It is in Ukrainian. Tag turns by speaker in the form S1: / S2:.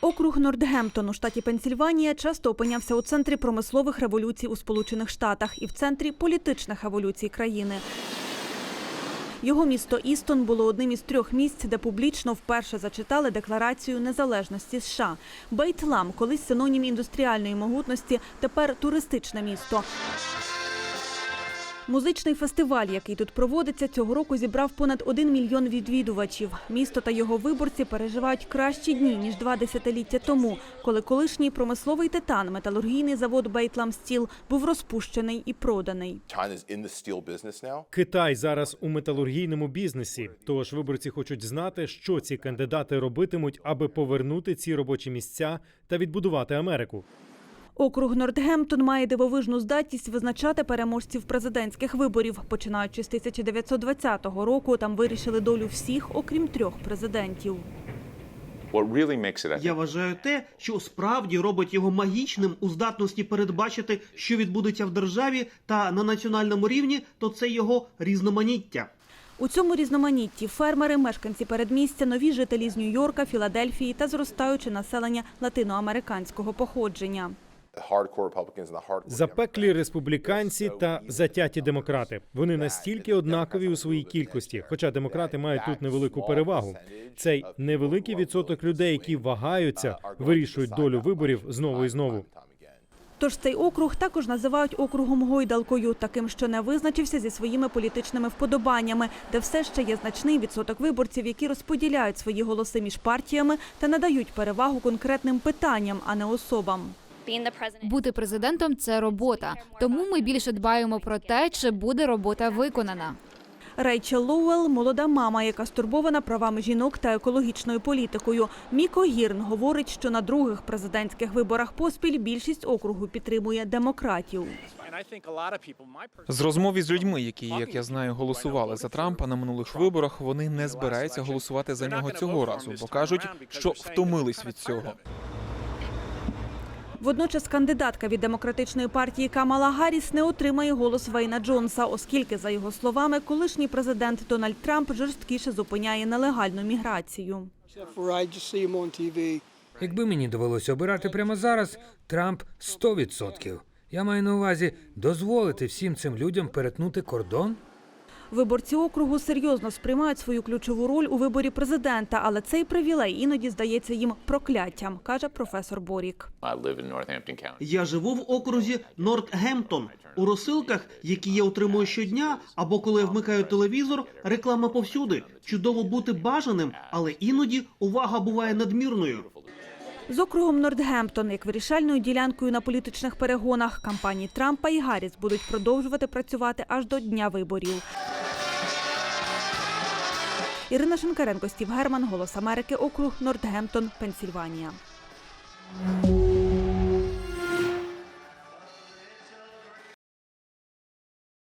S1: Округ Нордгемптон у штаті Пенсільванія часто опинявся у центрі промислових революцій у Сполучених Штатах і в центрі політичних еволюцій країни. Його місто Істон було одним із трьох місць, де публічно вперше зачитали декларацію незалежності США. Бейтлам, колись синонім індустріальної могутності, тепер туристичне місто. Музичний фестиваль, який тут проводиться, цього року зібрав понад один мільйон відвідувачів. Місто та його виборці переживають кращі дні ніж два десятиліття тому, коли колишній промисловий титан, металургійний завод Бейтлам Стіл був розпущений і проданий.
S2: Китай зараз у металургійному бізнесі. Тож виборці хочуть знати, що ці кандидати робитимуть, аби повернути ці робочі місця та відбудувати Америку.
S1: Округ Нордгемптон має дивовижну здатність визначати переможців президентських виборів. Починаючи з 1920 року, там вирішили долю всіх, окрім трьох президентів.
S3: Я вважаю те, що справді робить його магічним у здатності передбачити, що відбудеться в державі та на національному рівні, то це його різноманіття.
S1: У цьому різноманітті фермери, мешканці передмістя, нові жителі з Нью-Йорка, Філадельфії та зростаюче населення латиноамериканського походження.
S2: Запеклі республіканці та затяті демократи. Вони настільки однакові у своїй кількості, хоча демократи мають тут невелику перевагу. Цей невеликий відсоток людей, які вагаються, вирішують долю виборів знову і знову.
S1: Тож цей округ також називають округом гойдалкою, таким, що не визначився зі своїми політичними вподобаннями, де все ще є значний відсоток виборців, які розподіляють свої голоси між партіями та надають перевагу конкретним питанням, а не особам.
S4: Бути президентом це робота. Тому ми більше дбаємо про те, чи буде робота виконана.
S1: Рейчел Лоуел – молода мама, яка стурбована правами жінок та екологічною політикою. Міко Гірн говорить, що на других президентських виборах поспіль більшість округу підтримує демократів.
S5: З розмов із людьми, які, як я знаю, голосували за Трампа на минулих виборах, вони не збираються голосувати за нього цього разу, бо кажуть, що втомились від цього.
S1: Водночас кандидатка від демократичної партії Камала Гарріс не отримає голос Вейна Джонса, оскільки, за його словами, колишній президент Дональд Трамп жорсткіше зупиняє нелегальну міграцію.
S6: Якби мені довелося обирати прямо зараз, Трамп 100%. Я маю на увазі дозволити всім цим людям перетнути кордон.
S1: Виборці округу серйозно сприймають свою ключову роль у виборі президента, але цей привілей іноді здається їм прокляттям, каже професор Борік.
S3: Я живу в окрузі Нортгемптон. У розсилках, які я отримую щодня, або коли я вмикаю телевізор, реклама повсюди. Чудово бути бажаним, але іноді увага буває надмірною.
S1: З округом Нордгемптон, як вирішальною ділянкою на політичних перегонах, кампанії Трампа і Гарріс будуть продовжувати працювати аж до дня виборів. Ірина Шинкаренко, Стів Герман, Голос Америки, округ Нордгемптон, Пенсільванія.